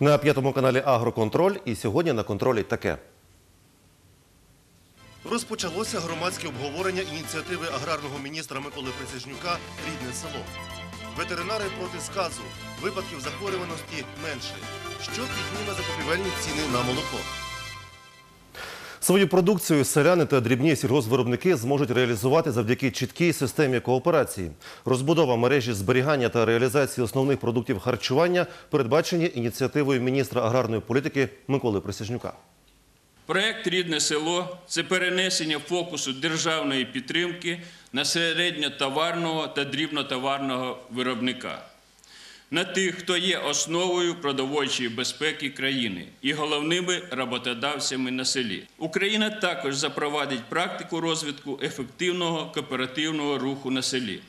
На п'ятому каналі Агроконтроль і сьогодні на контролі таке. Розпочалося громадське обговорення ініціативи аграрного міністра Миколи Присяжнюка Рідне село. Ветеринари проти сказу. Випадків захворюваності менше. Що підніме закупівельні ціни на молоко? Свою продукцію селяни та дрібні сільгоспвиробники зможуть реалізувати завдяки чіткій системі кооперації. Розбудова мережі зберігання та реалізації основних продуктів харчування передбачені ініціативою міністра аграрної політики Миколи Присяжнюка. Проект Рідне село це перенесення фокусу державної підтримки на середньотоварного та дрібнотоварного виробника, на тих, хто є основою продовольчої безпеки країни і головними роботодавцями на селі. Україна також запровадить практику розвитку ефективного кооперативного руху на селі.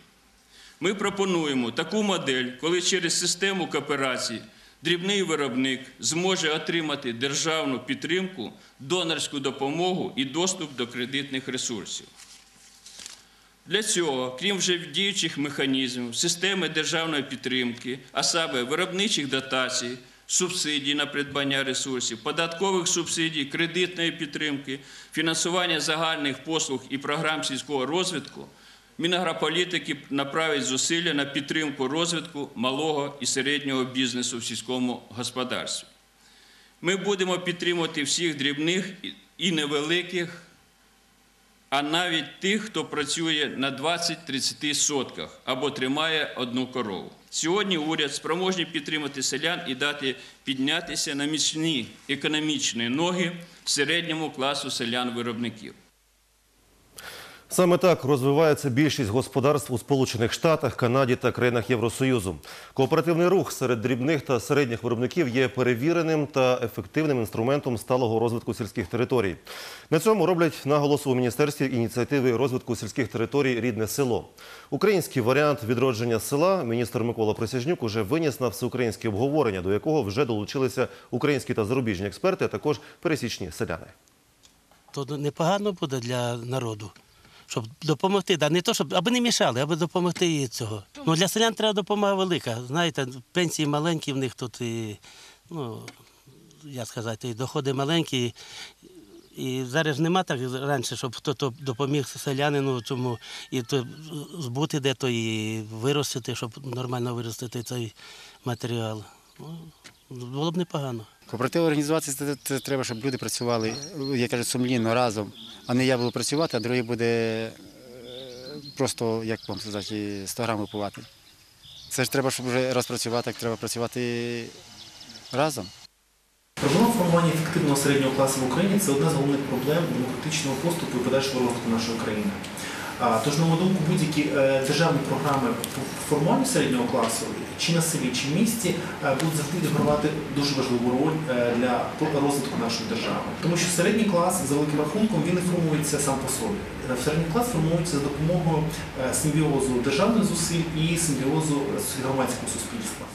Ми пропонуємо таку модель, коли через систему кооперації дрібний виробник зможе отримати державну підтримку, донорську допомогу і доступ до кредитних ресурсів. Для цього, крім вже діючих механізмів, системи державної підтримки, а саме виробничих дотацій, субсидій на придбання ресурсів, податкових субсидій, кредитної підтримки, фінансування загальних послуг і програм сільського розвитку, Мінагрополітики направить зусилля на підтримку розвитку малого і середнього бізнесу в сільському господарстві. Ми будемо підтримувати всіх дрібних і невеликих, а навіть тих, хто працює на 20-30 сотках або тримає одну корову. Сьогодні уряд спроможний підтримати селян і дати піднятися на міцні економічні ноги середньому класу селян-виробників. Саме так розвивається більшість господарств у Сполучених Штатах, Канаді та країнах Євросоюзу. Кооперативний рух серед дрібних та середніх виробників є перевіреним та ефективним інструментом сталого розвитку сільських територій. На цьому роблять наголос у міністерстві ініціативи розвитку сільських територій Рідне село. Український варіант відродження села міністр Микола Присяжнюк уже виніс на всеукраїнське обговорення, до якого вже долучилися українські та зарубіжні експерти, а також пересічні селяни. то непогано буде для народу, щоб допомогти. Да, не то, щоб аби не мішали, аби допомогти їй цього. Ну для селян треба допомога велика. Знаєте, пенсії маленькі в них тут і ну як сказати, і доходи маленькі. І зараз нема так раніше, щоб хтось допоміг селянину цьому і то збути де-то і виростити, щоб нормально виростити цей матеріал. Ну, було б непогано. Кооператив організуватися це, це треба, щоб люди працювали, як кажуть, сумлінно разом, а не я буду працювати, а другий буде е, просто, як вам сказати, 100 грам випивати. Це ж треба, щоб вже розпрацювати, як треба працювати разом. Проблема формування ефективного середнього класу в Україні це одна з головних проблем демократичного поступу і подальшого розвитку нашої країни. Тож, на мою думку, будь-які е, державні програми по середнього класу, чи на селі, чи в місті, е, будуть завжди відігравати дуже важливу роль е, для розвитку нашої держави. Тому що середній клас, за великим рахунком, він не формується сам по собі. Середній клас формується за допомогою симбіозу державних зусиль і симбіозу громадського суспільства.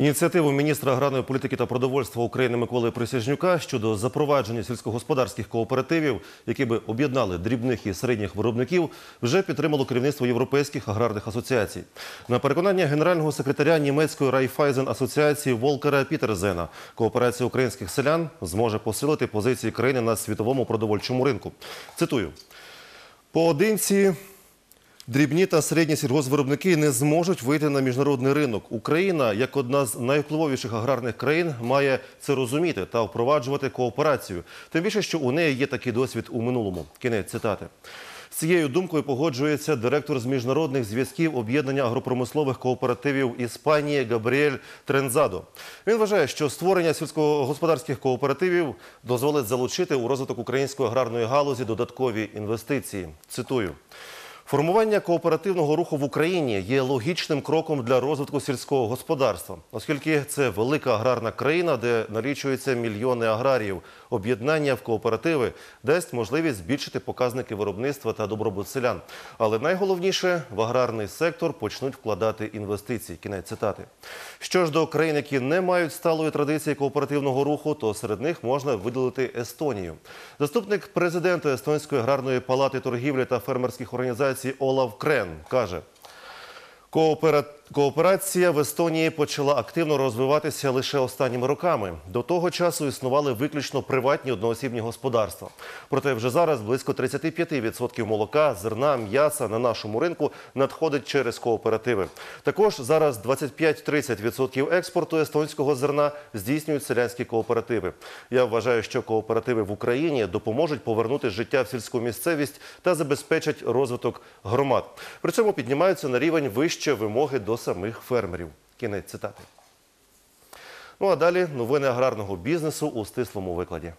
Ініціативу міністра аграрної політики та продовольства України Миколи Присяжнюка щодо запровадження сільськогосподарських кооперативів, які би об'єднали дрібних і середніх виробників, вже підтримало керівництво європейських аграрних асоціацій. На переконання генерального секретаря німецької Райфайзен асоціації Волкера Пітерзена, кооперація українських селян зможе посилити позиції країни на світовому продовольчому ринку. Цитую. Поодинці Дрібні та середні сільгоспвиробники не зможуть вийти на міжнародний ринок. Україна, як одна з найвпливовіших аграрних країн, має це розуміти та впроваджувати кооперацію. Тим більше, що у неї є такий досвід у минулому. Кінець цитати. З цією думкою погоджується директор з міжнародних зв'язків об'єднання агропромислових кооперативів Іспанії Габріель Трензадо. Він вважає, що створення сільськогосподарських кооперативів дозволить залучити у розвиток української аграрної галузі додаткові інвестиції. Цитую. Формування кооперативного руху в Україні є логічним кроком для розвитку сільського господарства, оскільки це велика аграрна країна, де налічуються мільйони аграріїв. Об'єднання в кооперативи дасть можливість збільшити показники виробництва та добробут селян. Але найголовніше в аграрний сектор почнуть вкладати інвестиції. Кінець цитати. Що ж до країн, які не мають сталої традиції кооперативного руху, то серед них можна виділити Естонію. Заступник президента Естонської аграрної палати торгівлі та фермерських організацій Олав Крен каже. Кооперат... Кооперація в Естонії почала активно розвиватися лише останніми роками. До того часу існували виключно приватні одноосібні господарства. Проте вже зараз близько 35% молока, зерна, м'яса на нашому ринку надходить через кооперативи. Також зараз 25-30% експорту естонського зерна здійснюють селянські кооперативи. Я вважаю, що кооперативи в Україні допоможуть повернути життя в сільську місцевість та забезпечать розвиток громад. При цьому піднімаються на рівень вище вимоги до самих фермерів. Кінець цитати. Ну а далі новини аграрного бізнесу у стислому викладі.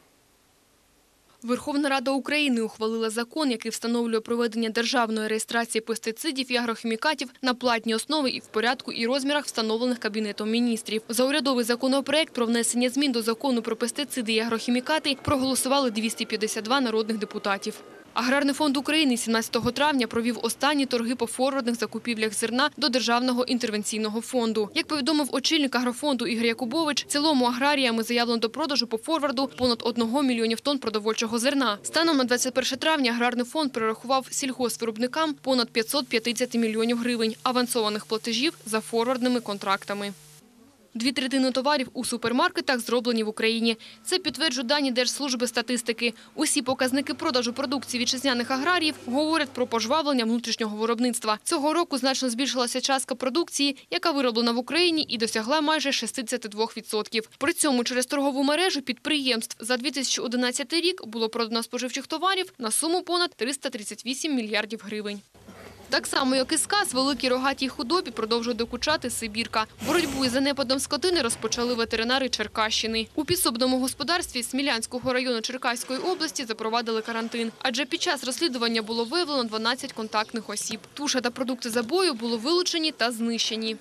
Верховна Рада України ухвалила закон, який встановлює проведення державної реєстрації пестицидів і агрохімікатів на платній основі і в порядку і розмірах, встановлених Кабінетом міністрів. За урядовий законопроект про внесення змін до закону про пестициди і агрохімікати проголосували 252 народних депутатів. Аграрний фонд України 17 травня провів останні торги по форвардних закупівлях зерна до Державного інтервенційного фонду. Як повідомив очільник агрофонду Ігор Якубович, цілому аграріями заявлено до продажу по форварду понад 1 мільйонів тонн продовольчого зерна. Станом на 21 травня аграрний фонд перерахував сільгоспвиробникам понад 550 мільйонів гривень авансованих платежів за форвардними контрактами. Дві третини товарів у супермаркетах зроблені в Україні. Це підтверджують дані Держслужби статистики. Усі показники продажу продукції вітчизняних аграріїв говорять про пожвавлення внутрішнього виробництва. Цього року значно збільшилася частка продукції, яка вироблена в Україні і досягла майже 62%. При цьому через торгову мережу підприємств за 2011 рік було продано споживчих товарів на суму понад 338 мільярдів гривень. Так само, як і сказ, великій рогатій худобі продовжує докучати Сибірка. Боротьбу із занепадом скотини розпочали ветеринари Черкащини. У підсобному господарстві Смілянського району Черкаської області запровадили карантин, адже під час розслідування було виявлено 12 контактних осіб. Туша та продукти забою були вилучені та знищені.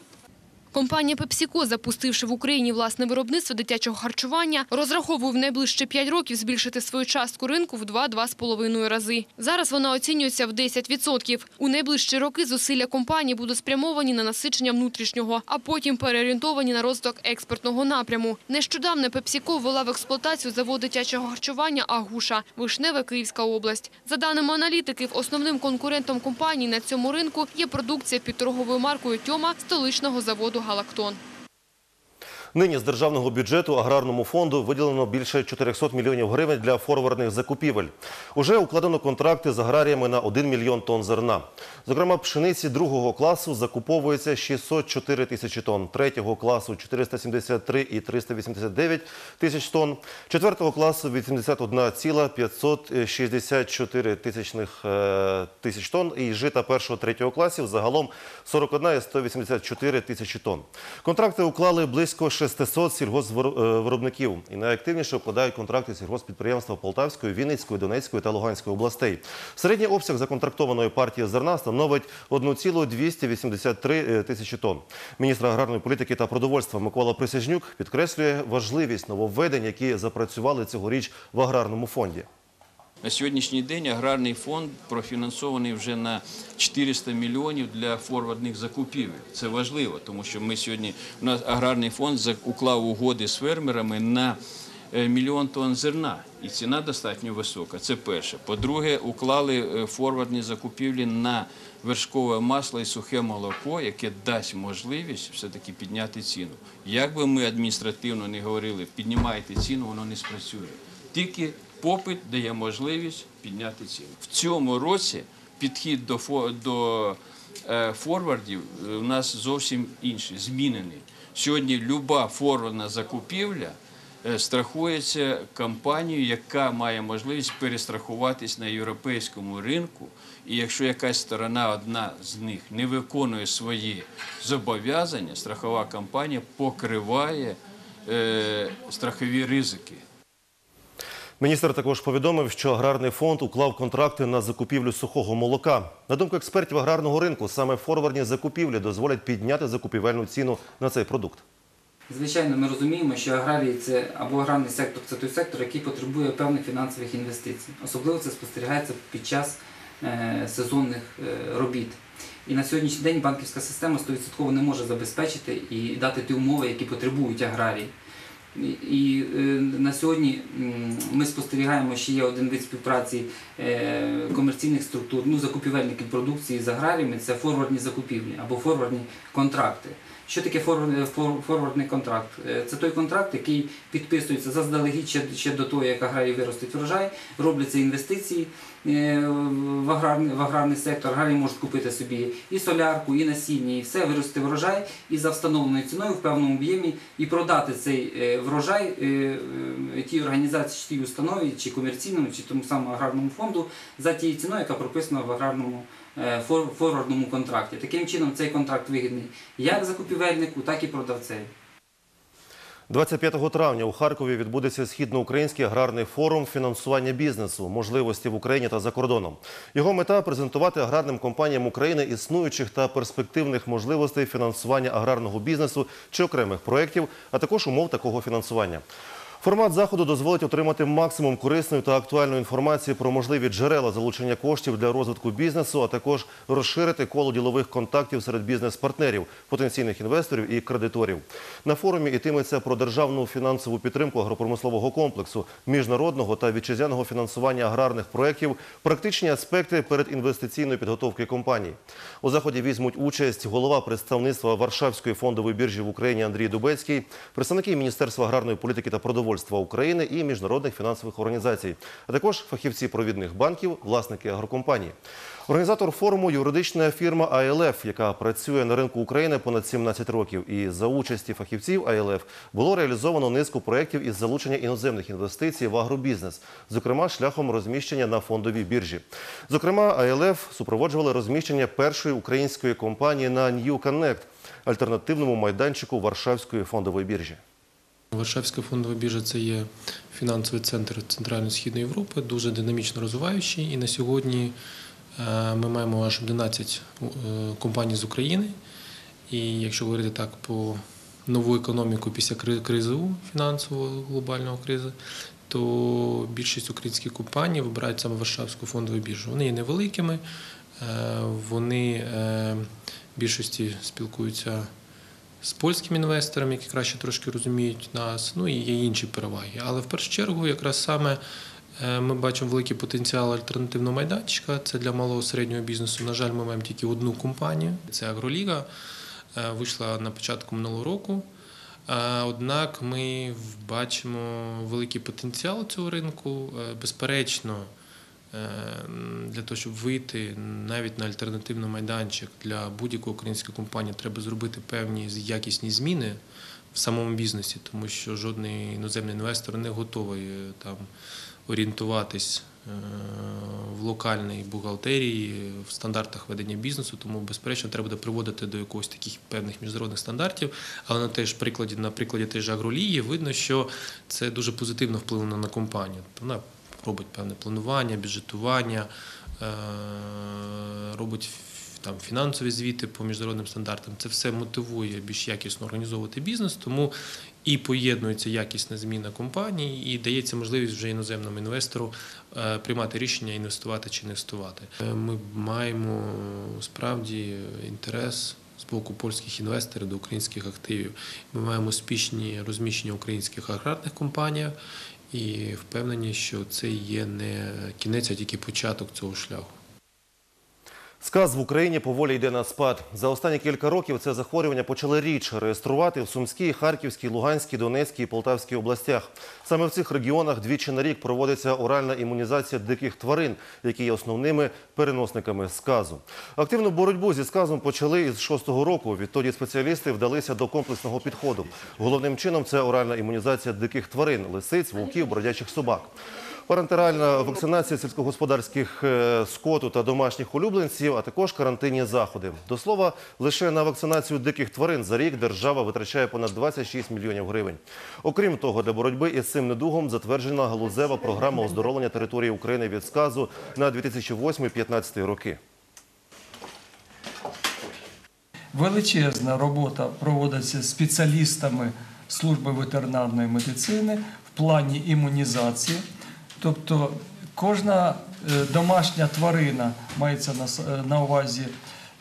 Компанія PepsiCo, запустивши в Україні власне виробництво дитячого харчування, розраховує в найближчі 5 років збільшити свою частку ринку в 2-2,5 рази. Зараз вона оцінюється в 10%. У найближчі роки зусилля компанії будуть спрямовані на насичення внутрішнього, а потім переорієнтовані на розвиток експортного напряму. Нещодавно PepsiCo ввела в експлуатацію завод дитячого харчування «Агуша» Вишневе, Київська область. За даними аналітиків, основним конкурентом компанії на цьому ринку є продукція під торговою маркою «Тьома» столичного заводу «Галактон». Нині з державного бюджету аграрному фонду виділено більше 400 мільйонів гривень для форвардних закупівель. Уже укладено контракти з аграріями на 1 мільйон тонн зерна. Зокрема, пшениці другого класу закуповується 604 тисячі тонн, третього класу 473 і 389 тисяч тонн, четвертого класу 81,564 тисячних е, тисяч тонн і жита першого третього класів загалом 41 і 184 тисячі тонн. Контракти уклали близько 600 сільгоспвиробників і найактивніше укладають контракти сільгоспідприємства Полтавської, Вінницької, Донецької та Луганської областей. Середній обсяг законтрактованої партії зерна становить 1,283 тисячі тонн. Міністр аграрної політики та продовольства Микола Присяжнюк підкреслює важливість нововведень, які запрацювали цьогоріч в аграрному фонді. На сьогоднішній день аграрний фонд профінансований вже на 400 мільйонів для форвардних закупівель. Це важливо, тому що ми сьогодні у нас аграрний фонд уклав угоди з фермерами на е, мільйон тонн зерна, і ціна достатньо висока. Це перше. По-друге, уклали е, форвардні закупівлі на вершкове масло і сухе молоко, яке дасть можливість все-таки підняти ціну. Як би ми адміністративно не говорили, піднімайте ціну, воно не спрацює. Тільки попит дає можливість підняти ціну. В цьому році підхід до, до е, форвардів е, у нас зовсім інший, змінений. Сьогодні люба форвардна закупівля е, страхується компанією, яка має можливість перестрахуватись на європейському ринку. І якщо якась сторона, одна з них, не виконує свої зобов'язання, страхова компанія покриває е, страхові ризики. Міністр також повідомив, що аграрний фонд уклав контракти на закупівлю сухого молока. На думку експертів аграрного ринку, саме форвардні закупівлі дозволять підняти закупівельну ціну на цей продукт. Звичайно, ми розуміємо, що аграрії це або аграрний сектор це той сектор, який потребує певних фінансових інвестицій. Особливо це спостерігається під час е, сезонних е, робіт. І на сьогоднішній день банківська система 100% не може забезпечити і дати ті умови, які потребують аграрії. І- е, на сьогодні ми спостерігаємо, що є один вид співпраці е, комерційних структур, ну, закупівельників продукції з аграріями це форвардні закупівлі або форвардні контракти. Що таке форвард- форвардний контракт? Е, Це той контракт, який підписується заздалегідь ще, до того, як аграрій виростить врожай, робляться інвестиції е, в аграрний, в аграрний сектор. Аграрій може купити собі і солярку, і насіння, і все, виростити врожай і за встановленою ціною в певному об'ємі і продати цей е, врожай е, е, тій організації, чи тій установі, чи комерційному, чи тому самому аграрному фонду за тією ціною, яка прописана в аграрному е, форвардному контракті. Таким чином цей контракт вигідний як закупівельнику, так і продавцеві. 25 травня у Харкові відбудеться східноукраїнський аграрний форум фінансування бізнесу, можливості в Україні та за кордоном. Його мета презентувати аграрним компаніям України існуючих та перспективних можливостей фінансування аграрного бізнесу чи окремих проєктів, а також умов такого фінансування. Формат заходу дозволить отримати максимум корисної та актуальної інформації про можливі джерела залучення коштів для розвитку бізнесу, а також розширити коло ділових контактів серед бізнес-партнерів, потенційних інвесторів і кредиторів. На форумі йтиметься про державну фінансову підтримку агропромислового комплексу, міжнародного та вітчизняного фінансування аграрних проєктів, практичні аспекти передінвестиційної підготовки компаній. У заході візьмуть участь голова представництва Варшавської фондової біржі в Україні Андрій Дубецький, представники Міністерства аграрної політики та продовольства України і міжнародних фінансових організацій, а також фахівці провідних банків, власники агрокомпаній. Організатор форуму юридична фірма АЛФ, яка працює на ринку України понад 17 років. І за участі фахівців АЛФ було реалізовано низку проєктів із залучення іноземних інвестицій в агробізнес, зокрема шляхом розміщення на фондовій біржі. Зокрема, АЛФ супроводжували розміщення першої української компанії на New Connect, альтернативному майданчику Варшавської фондової біржі. Варшавська фондова біржа це є фінансовий центр Центрально-Східної Європи, дуже динамічно розвиваючий. І на сьогодні е, ми маємо аж 11 е, компаній з України. І якщо говорити так по нову економіку після кри- кризову фінансового глобального кризи, то більшість українських компаній вибирають саме Варшавську фондову біржу. Вони є невеликими, е, вони в більшості спілкуються з польськими інвесторами, які краще трошки розуміють нас, ну і є інші переваги. Але в першу чергу, якраз саме е, ми бачимо великий потенціал альтернативного майданчика. Це для малого середнього бізнесу. На жаль, ми маємо тільки одну компанію. Це Агроліга. Е, Вийшла на початку минулого року. Е, Однак ми бачимо великий потенціал цього ринку. Безперечно, для того, щоб вийти навіть на альтернативний майданчик для будь-якої української компанії, треба зробити певні якісні зміни в самому бізнесі, тому що жодний іноземний інвестор не готовий е, там орієнтуватись е, в локальній бухгалтерії, в стандартах ведення бізнесу, тому безперечно треба буде приводити до якогось таких певних міжнародних стандартів. Але на теж прикладі, на прикладі теж агролії видно, що це дуже позитивно вплинуло на компанію. Вона робить певне планування, бюджетування, е, робить там фінансові звіти по міжнародним стандартам. Це все мотивує більш якісно організовувати бізнес, тому і поєднується якісна зміна компанії, і дається можливість вже іноземному інвестору е, приймати рішення інвестувати чи не інвестувати. Е, Ми маємо справді інтерес. З боку польських інвесторів до українських активів ми маємо успішні розміщення українських аграрних компаніях і впевнені, що це є не кінець, а тільки початок цього шляху. Сказ в Україні поволі йде на спад. За останні кілька років це захворювання почали рідше реєструвати в Сумській, Харківській, Луганській, Донецькій і Полтавській областях. Саме в цих регіонах двічі на рік проводиться оральна імунізація диких тварин, які є основними переносниками сказу. Активну боротьбу зі сказом почали із шостого року. Відтоді спеціалісти вдалися до комплексного підходу. Головним чином це оральна імунізація диких тварин лисиць, вовків, бродячих собак. Парентеральна вакцинація сільськогосподарських е, скоту та домашніх улюбленців, а також карантинні заходи. До слова, лише на вакцинацію диких тварин за рік держава витрачає понад 26 мільйонів гривень. Окрім того, для боротьби із цим недугом затверджена галузева програма оздоровлення території України від сказу на 2008-2015 роки. Величезна робота проводиться спеціалістами служби ветеринарної медицини в плані імунізації. Тобто кожна е, домашня тварина мається на, е, увазі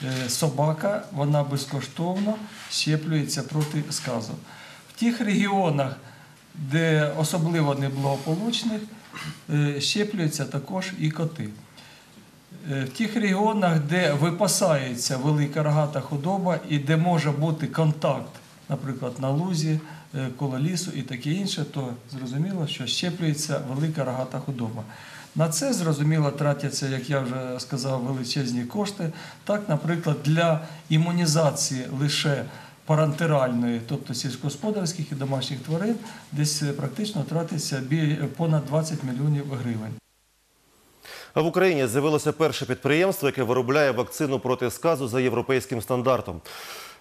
е, собака, вона безкоштовно щеплюється проти сказу. В тих регіонах, де особливо неблагополучних щеплюються також і коти. В тих регіонах, де випасається велика рогата худоба і де може бути контакт, наприклад, на лузі, е, коло лісу і таке інше, то зрозуміло, що щеплюється велика рогата худоба. На це зрозуміло тратяться, як я вже сказав, величезні кошти. Так, наприклад, для імунізації лише парентеральної, тобто сільськогосподарських і домашніх тварин, десь е, практично тратиться понад 20 мільйонів гривень. В Україні з'явилося перше підприємство, яке виробляє вакцину проти сказу за європейським стандартом.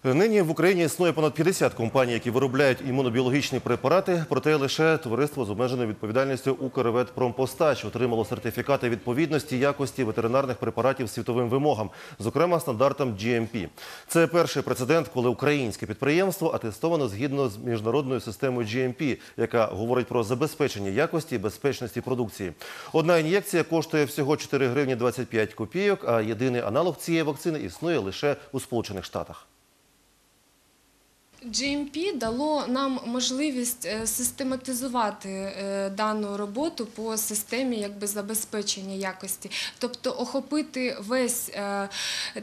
Нині в Україні існує понад 50 компаній, які виробляють імунобіологічні препарати, проте лише товариство з обмеженою відповідальністю «Укрветпромпостач» отримало сертифікати відповідності якості ветеринарних препаратів світовим вимогам, зокрема стандартам GMP. Це перший прецедент, коли українське підприємство атестовано згідно з міжнародною системою GMP, яка говорить про забезпечення якості і безпечності продукції. Одна ін'єкція коштує всього 4 гривні 25 копійок, а єдиний аналог цієї вакцини існує лише у Сполучених Штатах. GMP дало нам можливість е, систематизувати е, дану роботу по системі якби, забезпечення якості, тобто охопити весь е,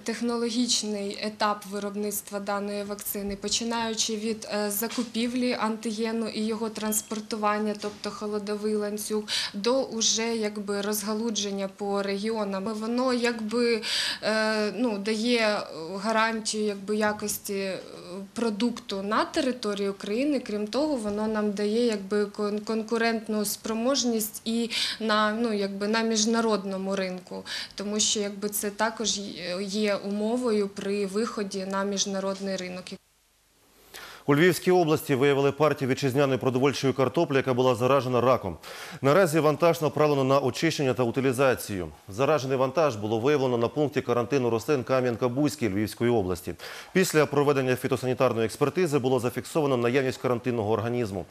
технологічний етап виробництва даної вакцини, починаючи від закупівлі антигену і його транспортування, тобто холодовий ланцюг, до уже якби, розгалудження по регіонам. Воно якби, ну, дає гарантію якби, якості продукту на території України. Крім того, воно нам дає якби кон- конкурентну спроможність і на ну якби на міжнародному ринку, тому що якби це також є умовою при виході на міжнародний ринок. У Львівській області виявили партію вітчизняної продовольчої картоплі, яка була заражена раком. Наразі вантаж направлено на очищення та утилізацію. Заражений вантаж було виявлено на пункті карантину рослин Кам'янка-Бузький Львівської області. Після проведення фітосанітарної експертизи було зафіксовано наявність карантинного організму.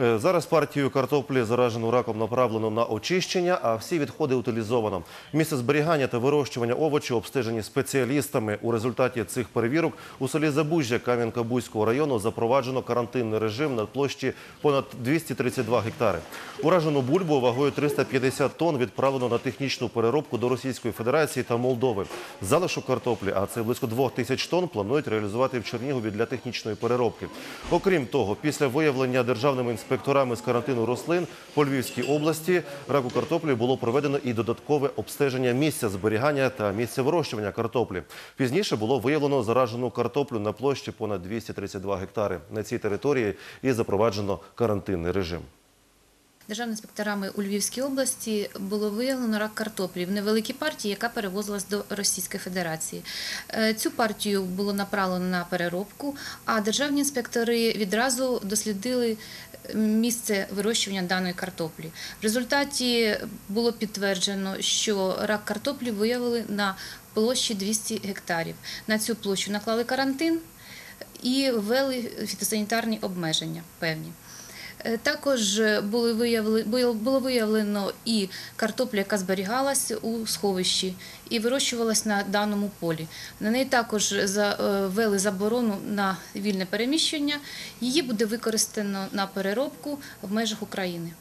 Е, Зараз партію картоплі, заражену раком, направлено на очищення, а всі відходи утилізовано. Місце зберігання та вирощування овочів обстежені спеціалістами. У результаті цих перевірок у селі Забужжя Кам'янка-Бузького району запроваджено карантинний режим на площі понад 232 гектари. Уражену бульбу вагою 350 тонн відправлено на технічну переробку до Російської Федерації та Молдови. Залишок картоплі, а це близько 2 тисяч тонн, планують реалізувати в Чернігові для технічної переробки. Окрім того, після виявлення державними інспекторами з карантину рослин по Львівській області раку картоплі було проведено і додаткове обстеження місця зберігання та місця вирощування картоплі. Пізніше було виявлено заражену картоплю на площі понад 232 гектари. На цій території і запроваджено карантинний режим. Державними інспекторами у Львівській області було виявлено рак картоплі в невеликій партії, яка перевозилась до Російської Федерації. Е, Цю партію було направлено на переробку, а державні інспектори відразу дослідили місце вирощування даної картоплі. В результаті було підтверджено, що рак картоплі виявили на площі 200 гектарів. На цю площу наклали карантин і ввели фітосанітарні обмеження певні. Е, Також були виявлено, було виявлено і картопля, яка зберігалась у сховищі і вирощувалась на даному полі. На неї також е, ввели заборону на вільне переміщення. Її буде використано на переробку в межах України.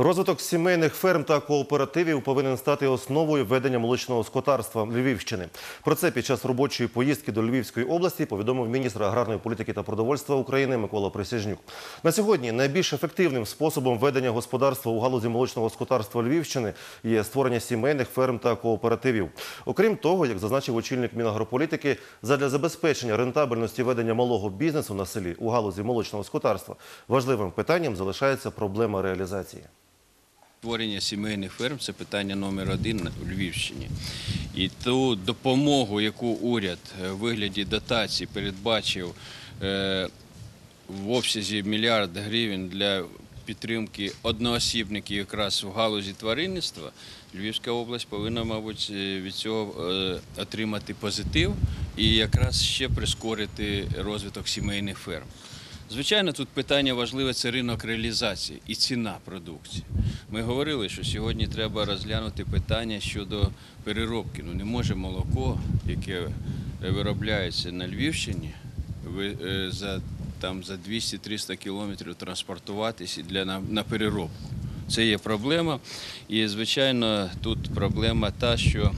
Розвиток сімейних ферм та кооперативів повинен стати основою ведення молочного скотарства Львівщини. Про це під час робочої поїздки до Львівської області повідомив міністр аграрної політики та продовольства України Микола Присяжнюк. На сьогодні найбільш ефективним способом ведення господарства у галузі молочного скотарства Львівщини є створення сімейних ферм та кооперативів. Окрім того, як зазначив очільник Мінагрополітики, задля забезпечення рентабельності ведення малого бізнесу на селі у галузі молочного скотарства важливим питанням залишається проблема реалізації. Створення сімейних ферм це питання номер один у Львівщині. І ту допомогу, яку уряд е, в вигляді дотацій передбачив е, в обсязі мільярда гривень для підтримки одноосібників якраз в галузі тваринництва, Львівська область повинна, мабуть, е, від цього е, отримати позитив і якраз ще прискорити розвиток сімейних ферм. Звичайно, тут питання важливе це ринок реалізації і ціна продукції. Ми говорили, що сьогодні треба розглянути питання щодо переробки. Ну не може молоко, яке виробляється на Львівщині, е, за там за 200-300 кілометрів транспортуватися для на, на переробку. Це є проблема. І, звичайно, тут проблема та, що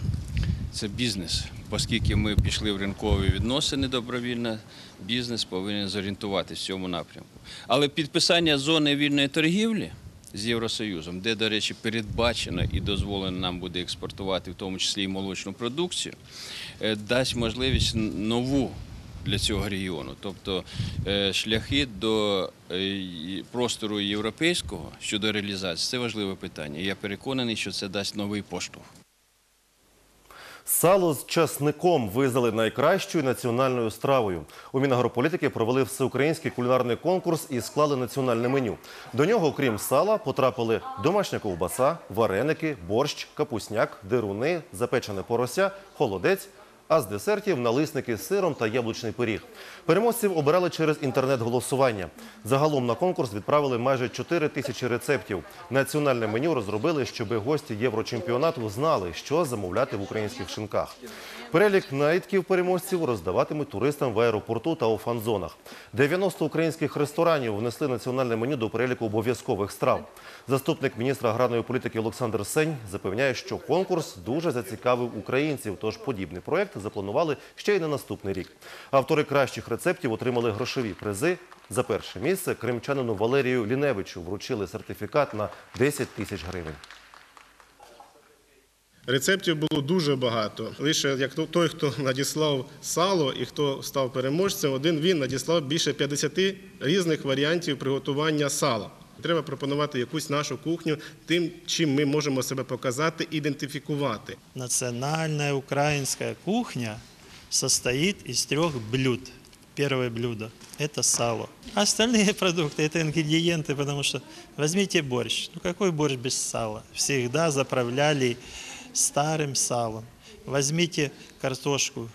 це бізнес. Оскільки ми пішли в ринкові відносини добровільно, бізнес повинен зорієнтуватися в цьому напрямку. Але підписання зони вільної торгівлі з Євросоюзом, де, до речі, передбачено і дозволено нам буде експортувати, в тому числі і молочну продукцію, е, дасть можливість нову для цього регіону. Тобто е, шляхи до е, простору європейського щодо реалізації це важливе питання. Я переконаний, що це дасть новий поштовх. Сало з часником визнали найкращою національною стравою. У Мінагрополітики провели всеукраїнський кулінарний конкурс і склали національне меню. До нього, окрім сала, потрапили домашня ковбаса, вареники, борщ, капусняк, дируни, запечене порося, холодець. А з десертів налисники з сиром та яблучний пиріг. Переможців обирали через інтернет-голосування. Загалом на конкурс відправили майже 4 тисячі рецептів. Національне меню розробили, щоби гості Єврочемпіонату знали, що замовляти в українських шинках. Перелік наїдків переможців роздаватимуть туристам в аеропорту та у фан-зонах. 90 українських ресторанів внесли національне меню до переліку обов'язкових страв. Заступник міністра аграрної політики Олександр Сень запевняє, що конкурс дуже зацікавив українців, тож подібний проект запланували ще й на наступний рік. Автори кращих рецептів отримали грошові призи. За перше місце кримчанину Валерію Ліневичу вручили сертифікат на 10 тисяч гривень. Рецептів було дуже багато. Лише як то- той, хто надіслав сало і хто став переможцем, один він надіслав більше 50 різних варіантів приготування сала. Треба пропонувати якусь нашу кухню тим, чим ми можемо себе показати, ідентифікувати. Национальная украинская кухня состоит из трех блюд. Первое блюдо – это сало. А остальные продукты – это ингредиенты, потому что возьмите борщ. Ну какой борщ без сала? Всегда заправляли старым салом. Возьмите картошку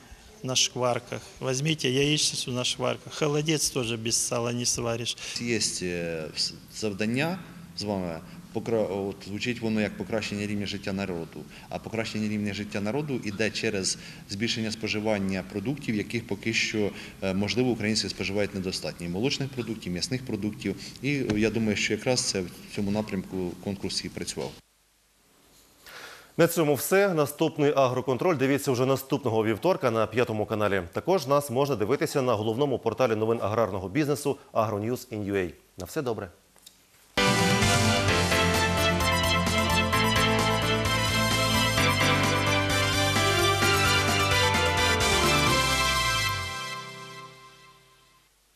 на шкварках, возьмите яичницу на шкварках. Холодец тоже без сала не сваришь. Є е, завдання з вами. От, звучить воно як покращення рівня життя народу. А покращення рівня життя народу йде через збільшення споживання продуктів, яких поки що е, можливо українці споживають недостатньо. Молочних продуктів, м'ясних продуктів. І е, я думаю, що якраз це в цьому напрямку конкурс і працював. На цьому все. Наступний агроконтроль дивіться вже наступного вівторка на п'ятому каналі. Також нас можна дивитися на головному порталі новин аграрного бізнесу AgroNews.in.ua. На все добре.